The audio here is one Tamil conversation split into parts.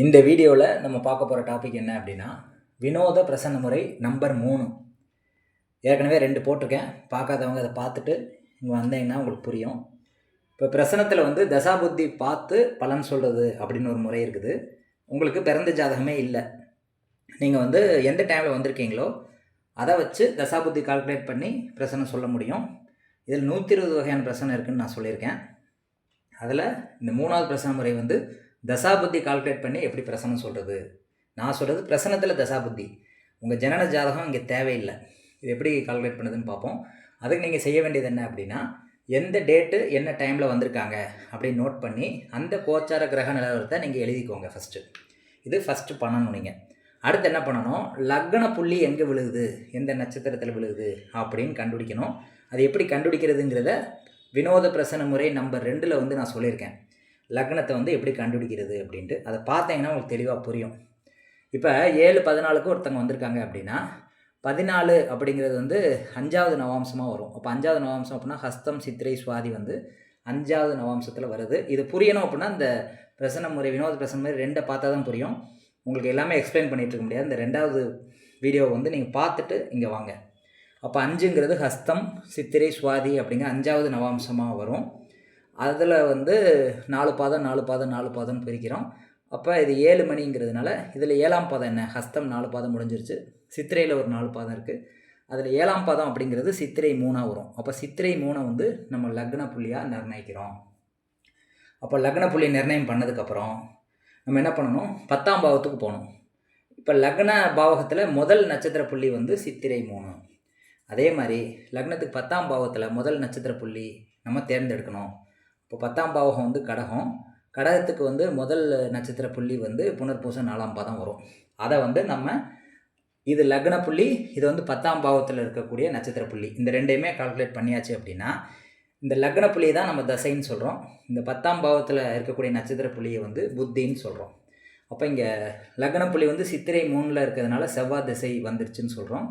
இந்த வீடியோவில் நம்ம பார்க்க போகிற டாபிக் என்ன அப்படின்னா வினோத பிரசன்ன முறை நம்பர் மூணு. ஏற்கனவே ரெண்டு போட்டிருக்கேன். பார்க்காதவங்க அதை பார்த்துட்டு இங்கே வந்தீங்கன்னா உங்களுக்கு புரியும். இப்போ பிரசனத்தில் வந்து தசாபுத்தி பார்த்து பலன் சொல்கிறது அப்படின்னு ஒரு முறை இருக்குது. உங்களுக்கு பிறந்த ஜாதகமே இல்லை. நீங்கள் வந்து எந்த டைமில் வந்திருக்கீங்களோ அதை வச்சு தசாபுத்தி கால்குலேட் பண்ணி பிரசனம் சொல்ல முடியும். இதில் நூற்றி இருபது வகையான பிரசனம் இருக்குதுன்னு நான் சொல்லியிருக்கேன். அதில் இந்த மூணாவது பிரசன முறை வந்து தசாபுத்தி கால்குலேட் பண்ணி எப்படி பிரசனம் சொல்கிறது நான் சொல்கிறது பிரசனத்தில் தசாபுத்தி. உங்கள் ஜனன ஜாதகம் இங்கே தேவையில்லை. இது எப்படி கால்குலேட் பண்ணுதுன்னு பார்ப்போம். அதுக்கு நீங்கள் செய்ய வேண்டியது என்ன அப்படின்னா எந்த டேட்டு என்ன டைமில் வந்திருக்காங்க அப்படின்னு நோட் பண்ணி அந்த கோச்சார கிரக நிலவரத்தை நீங்கள் எழுதிக்கோங்க ஃபஸ்ட்டு இது ஃபஸ்ட்டு பண்ணணும் நீங்கள் அடுத்து என்ன பண்ணணும்? லக்ன புள்ளி எங்கே விழுகுது? எந்த நட்சத்திரத்தில் விழுகுது? அப்படின்னு கண்டுபிடிக்கணும். அது எப்படி கண்டுபிடிக்கிறதுங்கிறத வினோத பிரசன முறை நம்பர் ரெண்டில் வந்து நான் சொல்லியிருக்கேன். லக்னத்தை வந்து எப்படி கண்டுபிடிக்கிறது அப்படின்ட்டு அதை பார்த்தீங்கன்னா உங்களுக்கு தெளிவாக புரியும். இப்போ ஏழு பதினாலுக்கு ஒருத்தவங்க வந்திருக்காங்க அப்படின்னா பதினாலு அப்படிங்கிறது வந்து அஞ்சாவது நவாம்சமாக வரும். அப்போ அஞ்சாவது நவாம்சம் அப்படின்னா ஹஸ்தம் சித்திரை சுவாதி வந்து அஞ்சாவது நவாம்சத்தில் வருது. இது புரியணும் அப்படின்னா இந்த பிரசன முறை வினோத பிரசன முறை ரெண்டை பார்த்தா தான் புரியும். உங்களுக்கு எல்லாமே எக்ஸ்பிளைன் பண்ணிகிட்டு இருக்க முடியாது. இந்த ரெண்டாவது வீடியோவை வந்து நீங்கள் பார்த்துட்டு இங்கே வாங்க. அப்போ அஞ்சுங்கிறது ஹஸ்தம் சித்திரை சுவாதி அப்படிங்கிற அஞ்சாவது நவாம்சமாக வரும். அதில் வந்து நாலு பாதம் நாலு பாதம் நாலு பாதம்னு பிரிக்கிறோம். அப்போ இது ஏழு மணிங்கிறதுனால இதில் ஏழாம் பாதம் என்ன? ஹஸ்தம் நாலு பாதம் முடிஞ்சிருச்சு. சித்திரையில் ஒரு நாலு பாதம் இருக்குது அதில் ஏழாம் பாதம் அப்படிங்கிறது சித்திரை மூணாக வரும். அப்போ சித்திரை மூணை வந்து நம்ம லக்ன புள்ளியாக நிர்ணயிக்கிறோம். அப்போ லக்ன புள்ளி நிர்ணயம் பண்ணதுக்கப்புறம் நம்ம என்ன பண்ணணும்? பத்தாம் பாவத்துக்கு போகணும். இப்போ லக்ன பாவகத்தில் முதல் நட்சத்திர புள்ளி வந்து சித்திரை மூணு. அதே மாதிரி லக்னத்துக்கு பத்தாம் பாவத்தில் முதல் நட்சத்திர புள்ளி நம்ம தேர்ந்தெடுக்கணும். இப்போ பத்தாம் பாவகம் வந்து கடகம். கடகத்துக்கு வந்து முதல் நட்சத்திர புள்ளி வந்து புனர்பூசம் நாலாம் பாதம் வரும். அதை வந்து நம்ம இது லக்ன புள்ளி இது வந்து பத்தாம் பாவத்தில் இருக்கக்கூடிய நட்சத்திர புள்ளி. இந்த ரெண்டையுமே கால்குலேட் பண்ணியாச்சு அப்படின்னா இந்த லக்ன புள்ளியை தான் நம்ம தசைன்னு சொல்கிறோம் இந்த பத்தாம் பாவத்தில் இருக்கக்கூடிய நட்சத்திர புள்ளியை வந்து புத்தின்னு சொல்கிறோம் அப்போ இங்கே லக்ன புள்ளி வந்து சித்திரை மூணில் இருக்கிறதுனால செவ்வாய் திசை வந்துருச்சுன்னு சொல்கிறோம்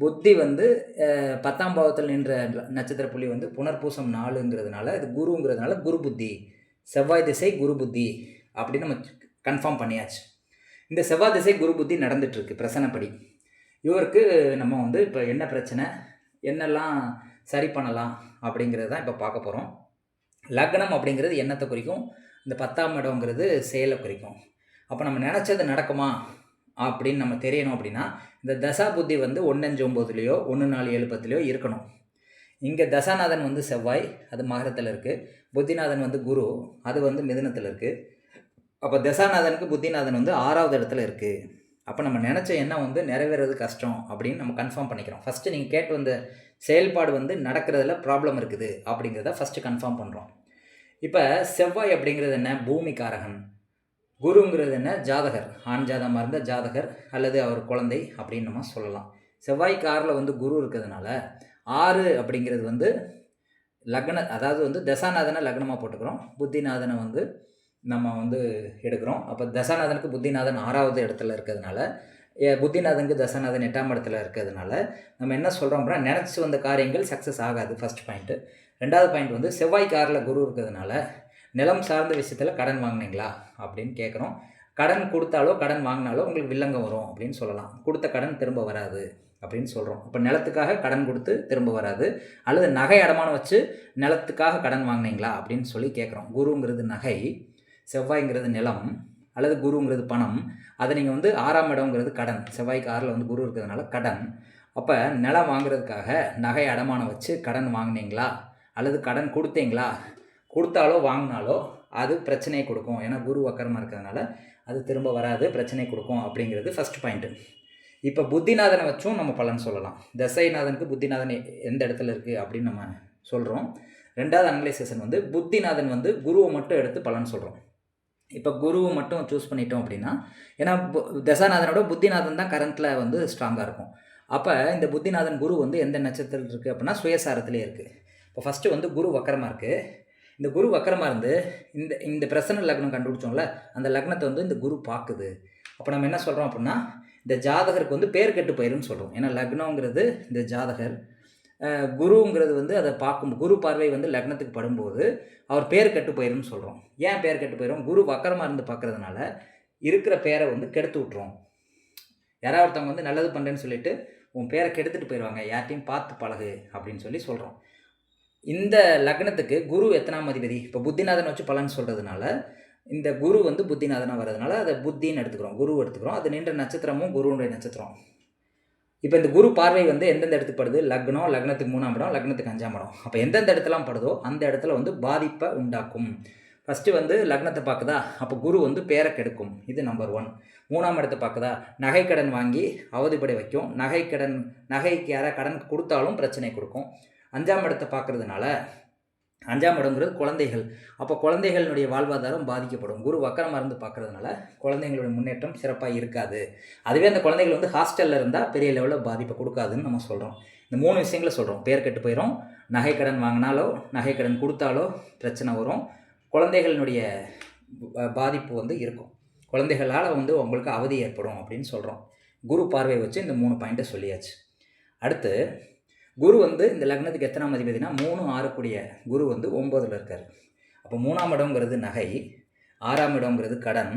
புத்தி வந்து பத்தாம் பாவத்தில் நின்ற நட்சத்திர புள்ளி வந்து புனர்பூசம் நாலுங்கிறதுனால இது குருங்கிறதுனால குரு புத்தி செவ்வாய் திசை குரு புத்தி அப்படின்னு நம்ம கன்ஃபார்ம் பண்ணியாச்சு. இந்த செவ்வாய் திசை குரு புத்தி நடந்துட்டுருக்கு பிரசனப்படி. இவருக்கு நம்ம வந்து இப்போ என்ன பிரச்சனை என்னெல்லாம் சரி பண்ணலாம் அப்படிங்கிறது தான் இப்போ பார்க்க போகிறோம் லக்னம் அப்படிங்கிறது என்னத்தை குறிக்கும்? இந்த பத்தாம் இடங்கிறது செயலை குறிக்கும். அப்போ நம்ம நினச்சது நடக்குமா? அப்படின்னு நம்ம தெரியணும் அப்படின்னா இந்த தசா புத்தி வந்து ஒன்றஞ்சு ஒம்போதுலேயோ ஒன்று நாலு ஏழு பத்துலேயோ இருக்கணும். இங்கே தசாநாதன் வந்து செவ்வாய் அது மகரத்தில் இருக்குது புத்திநாதன் வந்து குரு அது வந்து மிதனத்தில் இருக்குது அப்போ தசாநாதனுக்கு புத்திநாதன் வந்து ஆறாவது இடத்துல இருக்குது அப்போ நம்ம நினச்ச எண்ணம் வந்து நிறைவேறது கஷ்டம் அப்படின்னு நம்ம கன்ஃபார்ம் பண்ணிக்கிறோம். ஃபஸ்ட்டு நீங்கள் கேட்டு வந்த செயல்பாடு வந்து நடக்கிறதுல ப்ராப்ளம் இருக்குது அப்படிங்கிறத ஃபஸ்ட்டு கன்ஃபார்ம் பண்ணுறோம் இப்போ செவ்வாய் அப்படிங்கிறது என்ன? பூமி காரகன் குருங்கிறது என்ன? ஜாதகர். ஆண் ஜாதகமாக இருந்தால் ஜாதகர் அல்லது அவர் குழந்தை அப்படின்னு நம்ம சொல்லலாம். செவ்வாய்க்கு ஆறில் வந்து குரு இருக்கிறதுனால ஆறு அப்படிங்கிறது வந்து லக்ன அதாவது வந்து தசாநாதனை லக்னமாக போட்டுக்கிறோம். புத்திநாதனை வந்து நம்ம வந்து எடுக்கிறோம். அப்போ தசாநாதனுக்கு புத்திநாதன் ஆறாவது இடத்துல இருக்கிறதுனால புத்திநாதனுக்கு தசாநாதன் எட்டாம் இடத்துல இருக்கிறதுனால நம்ம என்ன சொல்கிறோம் அப்படின்னா நினச்சி வந்த காரியங்கள் சக்ஸஸ் ஆகாது ஃபஸ்ட் பாயிண்ட்டு ரெண்டாவது பாயிண்ட் வந்து செவ்வாய்க்கு ஆறில் குரு இருக்கிறதுனால நிலம் சார்ந்த விஷயத்தில் கடன் வாங்கினீங்களா? அப்படின்னு கேட்குறோம் கடன் கொடுத்தாலோ கடன் வாங்கினாலோ உங்களுக்கு வில்லங்கம் வரும் அப்படின்னு சொல்லலாம். கொடுத்த கடன் திரும்ப வராது அப்படின்னு சொல்கிறோம் இப்போ நிலத்துக்காக கடன் கொடுத்து திரும்ப வராது. அல்லது நகை அடமானம் வச்சு நிலத்துக்காக கடன் வாங்கினீங்களா அப்படின்னு சொல்லி கேட்குறோம் குருங்கிறது நகை செவ்வாய்ங்கிறது நிலம் அல்லது குருங்கிறது பணம். அதை நீங்கள் வந்து ஆறாம் இடம்ங்கிறது கடன். செவ்வாய்க்கு ஆறில் வந்து குரு இருக்கிறதுனால கடன். அப்போ நிலம் வாங்குறதுக்காக நகை அடமானம் வச்சு கடன் வாங்கினீங்களா? அல்லது கடன் கொடுத்தீங்களா? கொடுத்தாலோ வாங்கினாலோ அது பிரச்சனையை கொடுக்கும். ஏன்னா குரு வக்கரமாக இருக்கிறதுனால அது திரும்ப வராது பிரச்சனை கொடுக்கும் அப்படிங்கிறது ஃபஸ்ட் பாயிண்ட்டு இப்போ புத்திநாதனை வச்சும் நம்ம பலன் சொல்லலாம். தசைநாதனுக்கு புத்திநாதன் எந்த இடத்துல இருக்குது அப்படின்னு நம்ம சொல்கிறோம் ரெண்டாவது அனலைசேஷன் வந்து புத்திநாதன் வந்து குருவை மட்டும் எடுத்து பலன் சொல்கிறோம் இப்போ குருவை மட்டும் சூஸ் பண்ணிட்டோம் அப்படின்னா ஏன்னா தசாநாதனோட புத்திநாதன் தான் கரண்ட்டில் வந்து ஸ்ட்ராங்காக இருக்கும். அப்போ இந்த புத்திநாதன் குரு வந்து எந்த நட்சத்திரத்தில் இருக்குது அப்படின்னா சுயசாரத்திலே இருக்குது இப்போ ஃபஸ்ட்டு வந்து குரு வக்கரமாக இருக்குது இந்த குரு வக்கரமாக இருந்து இந்த இந்த பிரசன்ன லக்னம் கண்டுபிடிச்சோம்ல அந்த லக்னத்தை வந்து இந்த குரு பார்க்குது. அப்போ நம்ம என்ன சொல்கிறோம் அப்படின்னா இந்த ஜாதகருக்கு வந்து பேர் கெட்டு போயிருன்னு சொல்கிறோம் ஏன்னா லக்னங்கிறது இந்த ஜாதகர். குருங்கிறது வந்து அதை பார்க்கும் குரு பார்வை வந்து லக்னத்துக்கு படும்போது அவர் பேர் கெட்டு போயிரும்னு சொல்கிறோம் ஏன் பேர் கெட்டு போயிடும் குரு வக்கரமாக இருந்து பார்க்குறதுனால இருக்கிற பேரை வந்து கெடுத்து விட்றோம் யாராவது ஒருத்தவங்க வந்து நல்லது பண்ணுறேன்னு சொல்லிட்டு உன் பேரை கெடுத்துட்டு போயிடுவாங்க யார்ட்டையும் பார்த்து பழகு அப்படின்னு சொல்லி சொல்கிறோம் இந்த லக்னத்துக்கு குரு எத்தனாம் அதிபதி? இப்போ புத்திநாதன் வச்சு பலன் சொல்கிறதுனால இந்த குரு வந்து புத்திநாதனாக வர்றதுனால அதை புத்தின்னு எடுத்துக்கிறோம் குரு எடுத்துக்கிறோம். அது நின்ற நட்சத்திரமும் குருவுடைய நட்சத்திரம். இப்போ இந்த குரு பார்வை வந்து எந்தெந்த இடத்துக்கு படுது? லக்னம் லக்னத்துக்கு மூணாம் இடம் லக்னத்துக்கு அஞ்சாம் இடம். அப்போ எந்தெந்த இடத்துலாம் படுதோ அந்த இடத்துல வந்து பாதிப்பை உண்டாக்கும். ஃபஸ்ட்டு வந்து லக்னத்தை பார்க்குதா? அப்போ குரு வந்து பேரை கெடுக்கும். இது நம்பர் ஒன் மூணாம் இடத்தை பார்க்குதா? நகைக்கடன் வாங்கி அவதிப்படை வைக்கும். நகைக்கடன் நகைக்கு யாராவது கடன் கொடுத்தாலும் பிரச்சனை கொடுக்கும். அஞ்சாம் இடத்தை பார்க்குறதுனால அஞ்சாம் இடங்கிறது குழந்தைகள். அப்போ குழந்தைகளினுடைய வாழ்வாதாரம் பாதிக்கப்படும். குரு வக்கரமாக இருந்து பார்க்குறதுனால குழந்தைங்களுடைய முன்னேற்றம் சிறப்பாக இருக்காது. அதுவே அந்த குழந்தைகள் வந்து ஹாஸ்டலில் இருந்தால் பெரிய லெவலில் பாதிப்பை கொடுக்காதுன்னு நம்ம சொல்கிறோம் இந்த மூணு விஷயங்களை சொல்கிறோம் பேர் கெட்டு போயிடும் நகைக்கடன் வாங்கினாலோ நகைக்கடன் கொடுத்தாலோ பிரச்சனை வரும். குழந்தைகளினுடைய பாதிப்பு வந்து இருக்கும். குழந்தைகளால் வந்து உங்களுக்கு அவதி ஏற்படும் அப்படின்னு சொல்கிறோம் குரு பார்வை வச்சு இந்த மூணு பாயிண்ட்டை சொல்லியாச்சு. அடுத்து குரு வந்து இந்த லக்னத்துக்கு எத்தனாம் அதிபதினா மூணு ஆறு கூடிய குரு வந்து ஒம்போதில் இருக்கார். அப்போ மூணாம் இடம்ங்கிறது நகை ஆறாம் இடம்ங்கிறது கடன்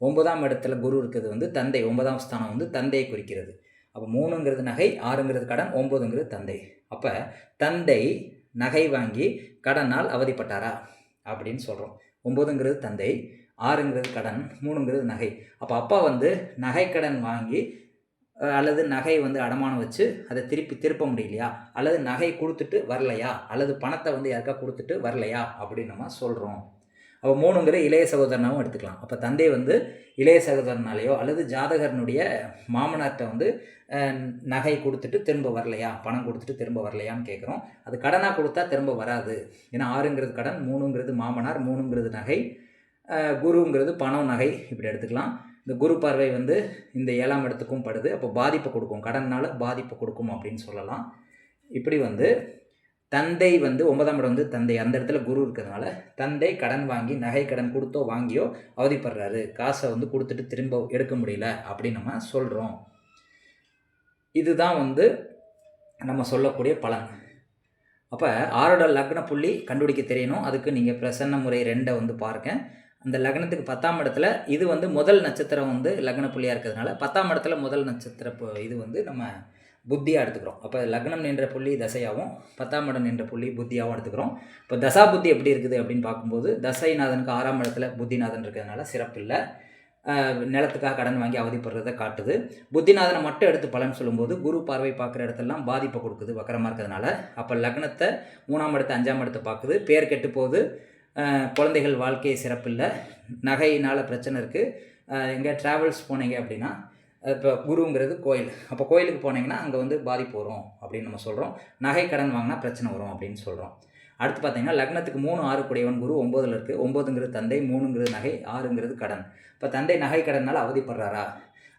ஒன்பதாம் இடத்துல குரு இருக்கிறது வந்து தந்தை ஒன்பதாம் ஸ்தானம் வந்து தந்தையை குறிக்கிறது. அப்போ மூணுங்கிறது நகை ஆறுங்கிறது கடன் ஒம்போதுங்கிறது தந்தை. அப்போ தந்தை நகை வாங்கி கடனால் அவதிப்பட்டாரா அப்படின்னு சொல்கிறோம் ஒம்போதுங்கிறது தந்தை ஆறுங்கிறது கடன் மூணுங்கிறது நகை. அப்போ அப்பா வந்து நகைக்கடன் வாங்கி அல்லது நகை வந்து அடமானம் வச்சு அதை திருப்பி திருப்ப முடியலையா? அல்லது நகை கொடுத்துட்டு வரலையா? அல்லது பணத்தை வந்து யாருக்கா கொடுத்துட்டு வரலையா? அப்படின்னு நம்ம சொல்கிறோம் அப்போ மூணுங்கிற இளைய சகோதரனாகவும் எடுத்துக்கலாம். அப்போ தந்தை வந்து இளைய சகோதரனாலேயோ அல்லது ஜாதகரனுடைய மாமனார்கிட்ட வந்து நகை கொடுத்துட்டு திரும்ப வரலையா? பணம் கொடுத்துட்டு திரும்ப வரலையான்னு கேட்குறோம் அது கடனாக கொடுத்தா திரும்ப வராது. ஏன்னா ஆறுங்கிறது கடன் மூணுங்கிறது மாமனார் மூணுங்கிறது நகை குருங்கிறது பணம் நகை இப்படி எடுத்துக்கலாம். இந்த குரு பார்வை வந்து இந்த ஏழாம் இடத்துக்கும் படுது. அப்போ பாதிப்பை கொடுக்கும். கடனால் பாதிப்பை கொடுக்கும் அப்படின்னு சொல்லலாம். இப்படி வந்து தந்தை வந்து ஒன்பதாம் இடம் வந்து தந்தை. அந்த இடத்துல குரு இருக்கிறதுனால தந்தை கடன் வாங்கி நகை கடன் கொடுத்தோ வாங்கியோ அவதிப்படுறாரு. காசை வந்து கொடுத்துட்டு திரும்ப எடுக்க முடியல அப்படின்னு நம்ம சொல்கிறோம் இதுதான் வந்து நம்ம சொல்லக்கூடிய பலன். அப்போ ஆரோட லக்ன புள்ளி கண்டுபிடிக்க தெரியணும். அதுக்கு நீங்கள் பிரசன்ன முறை ரெண்டை வந்து பாருங்கள் அந்த லக்னத்துக்கு பத்தாம் இடத்துல இது வந்து முதல் நட்சத்திரம் வந்து லக்ன புள்ளியாக இருக்கிறதுனால பத்தாம் இடத்துல முதல் நட்சத்திர இது வந்து நம்ம புத்தியாக எடுத்துக்கிறோம். அப்போ லக்னம் நின்ற புள்ளி தசையாகவும் பத்தாம் இடம் நின்ற புள்ளி புத்தியாகவும் எடுத்துக்கிறோம். இப்போ தசா புத்தி எப்படி இருக்குது அப்படின்னு பார்க்கும்போது தசைநாதனுக்கு ஆறாம் இடத்துல புத்திநாதன் இருக்கிறதுனால சிறப்பு இல்லை. நிலத்துக்காக கடன் வாங்கி அவதிப்படுறதை காட்டுது. புத்திநாதனை மட்டும் எடுத்து பலன் சொல்லும்போது குரு பார்வை பார்க்குற இடத்தெல்லாம் பாதிப்பை கொடுக்குது வக்கரமாக இருக்கிறதுனால. அப்போ லக்னத்தை மூணாம் இடத்தை அஞ்சாம் இடத்தை பார்க்குது. பேர் கெட்டு போகுது. குழந்தைகள் வாழ்க்கை சிறப்பில்லை நகையினால் பிரச்சனை இருக்குது எங்கே ட்ராவல்ஸ் போனீங்க அப்படின்னா இப்போ குருங்கிறது கோயில். அப்போ கோயிலுக்கு போனீங்கன்னா அங்கே வந்து பாதிப்பு வரும் அப்படின்னு நம்ம சொல்கிறோம் நகை கடன் வாங்கினா பிரச்சனை வரும் அப்படின்னு சொல்கிறோம் அடுத்து பார்த்தீங்கன்னா லக்னத்துக்கு மூணு ஆறு கூடியவன் குரு ஒம்போதில் இருக்குது ஒம்போதுங்கிறது தந்தை மூணுங்கிறது நகை ஆறுங்கிறது கடன். இப்போ தந்தை நகை கடனால் அவதிப்படுறாரா?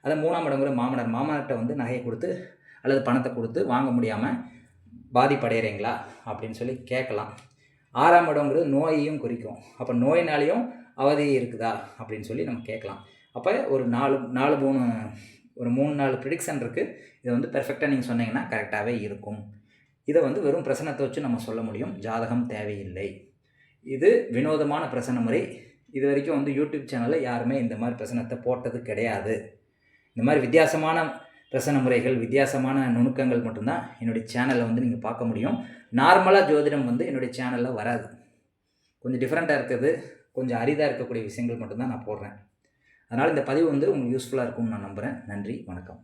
அதை மூணாம் இடங்கிற மாமனார். மாமனார்கிட்ட வந்து நகையை கொடுத்து அல்லது பணத்தை கொடுத்து வாங்க முடியாமல் பாதிப்படைகிறீங்களா அப்படின்னு சொல்லி கேட்கலாம் ஆறாம் இடங்கிறது நோயையும் குறிக்கும். அப்போ நோயினாலேயும் அவதி இருக்குதா? அப்படின்னு சொல்லி நம்ம கேட்கலாம். அப்போ ஒரு நாலு நாலு மூணு ஒரு மூணு நாலு ப்ரிடிக்ஷன் இருக்குது இதை வந்து பெர்ஃபெக்டாக நீங்கள் சொன்னீங்கன்னா கரெக்டாகவே இருக்கும். இதை வந்து வெறும் பிரசனத்தை வச்சு நம்ம சொல்ல முடியும். ஜாதகம் தேவையில்லை. இது வினோதமான பிரசன முறை. இது வரைக்கும் வந்து யூடியூப் சேனலில் யாருமே இந்த மாதிரி பிரசனத்தை போட்டது கிடையாது. இந்த மாதிரி வித்தியாசமான பிரசன முறைகள் வித்தியாசமான நுணுக்கங்கள் மட்டும்தான் என்னுடைய சேனலில் வந்து நீங்கள் பார்க்க முடியும். நார்மலாக ஜோதிடம் வந்து என்னுடைய சேனலில் வராது. கொஞ்சம் டிஃப்ரெண்ட்டாக இருக்கிறது கொஞ்சம் அரிதாக இருக்கக்கூடிய விஷயங்கள் மட்டும்தான் நான் போடுறேன். அதனால் இந்த பதிவு வந்து உங்களுக்கு யூஸ்ஃபுல்லாக இருக்கும்னு நான் நம்புகிறேன் நன்றி வணக்கம்.